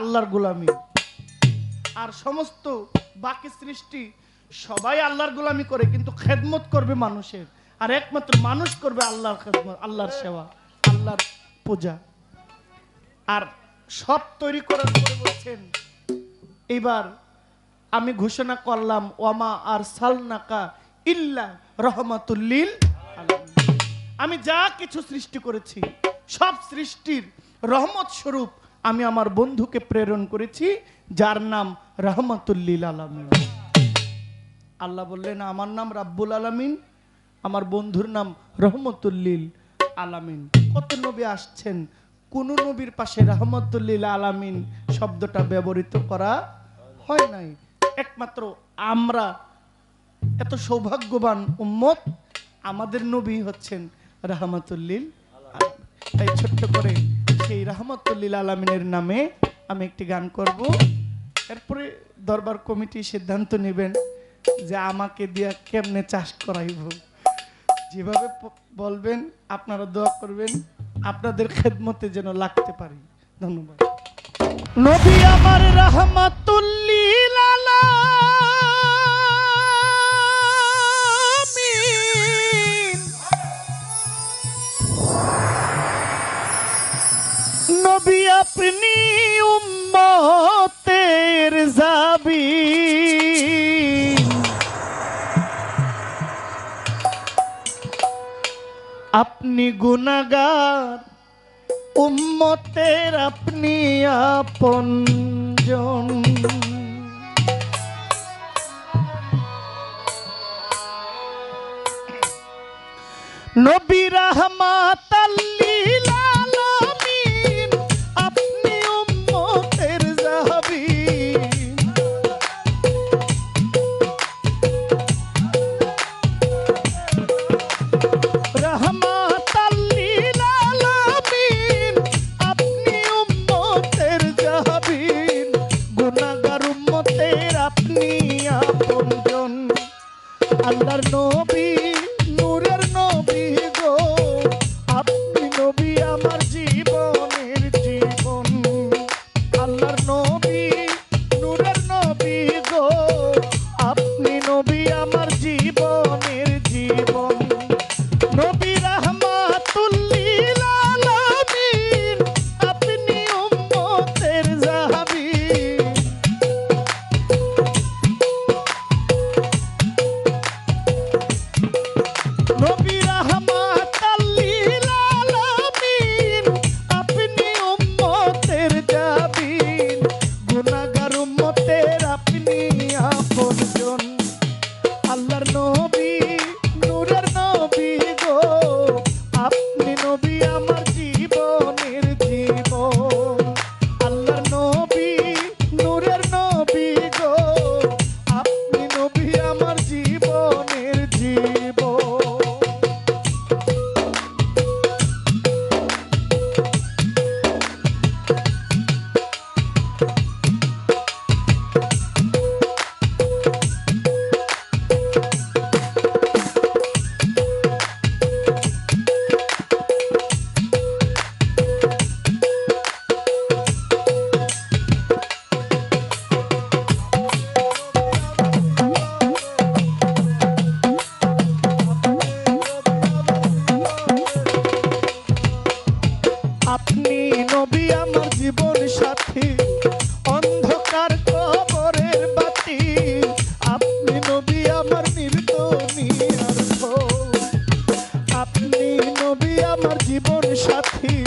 আল্লাহর গোলামি। আর সমস্ত বাকি সৃষ্টি সবাই আল্লাহর গোলামি করে, কিন্তু খেদমত করবে মানুষের। আর একমাত্র মানুষ করবে আল্লাহর খেদমত, আল্লাহর সেবা, আল্লাহর পূজা। আর সব তৈরি করার পরে বলছেন, এবার আমি ঘোষণা করলাম, ওয়ামা আর সালনাকা ইল্লা রহমাতুল্লিল। আমি যা কিছু সৃষ্টি করেছি, সব সৃষ্টির রহমত স্বরূপ আমি আমার বন্ধুকে প্রেরণ করেছি, যার নাম রহমতুল্লিল আলামিন। আল্লাহ বললেন, আমার নাম রাব্বুল আলামিন, আমার বন্ধুর নাম রহমতুল্লিল আলামিন। কত নবী আসছেন? কোন নবীর পাশে রহমতুল্লিল আলামিন শব্দটা ব্যবহৃত করা হয় নাই। একমাত্র আমরা, এত সৌভাগ্যবান উম্মত, আমাদের নবী হচ্ছেন রহমতুল্লিল তাই ছোট্ট করে সেই রহমতুল্লিল আলমিনের নামে আমি একটি গান করব। এরপরে দরবার কমিটি সিদ্ধান্ত নেবেন যে আমাকে দিয়া কেমনে চাষ করাইব। যেভাবে বলবেন, আপনারা দোয়া করবেন, আপনাদের খেদমতে যেন লাগতে পারি। ধন্যবাদ। নবী আমার রহমাতুল্লিল আপনি উম্মতের যাবি। আপনি গুনাগার উম্মতের আপনি আপনজন নবী রহমাত আমার জীবন সাথী।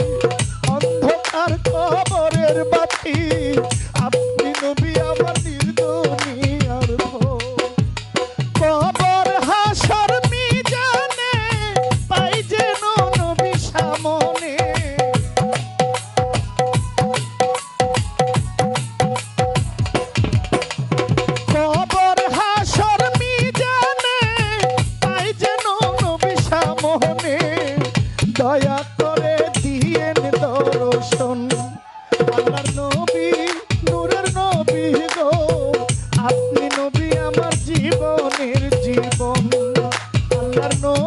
Carno.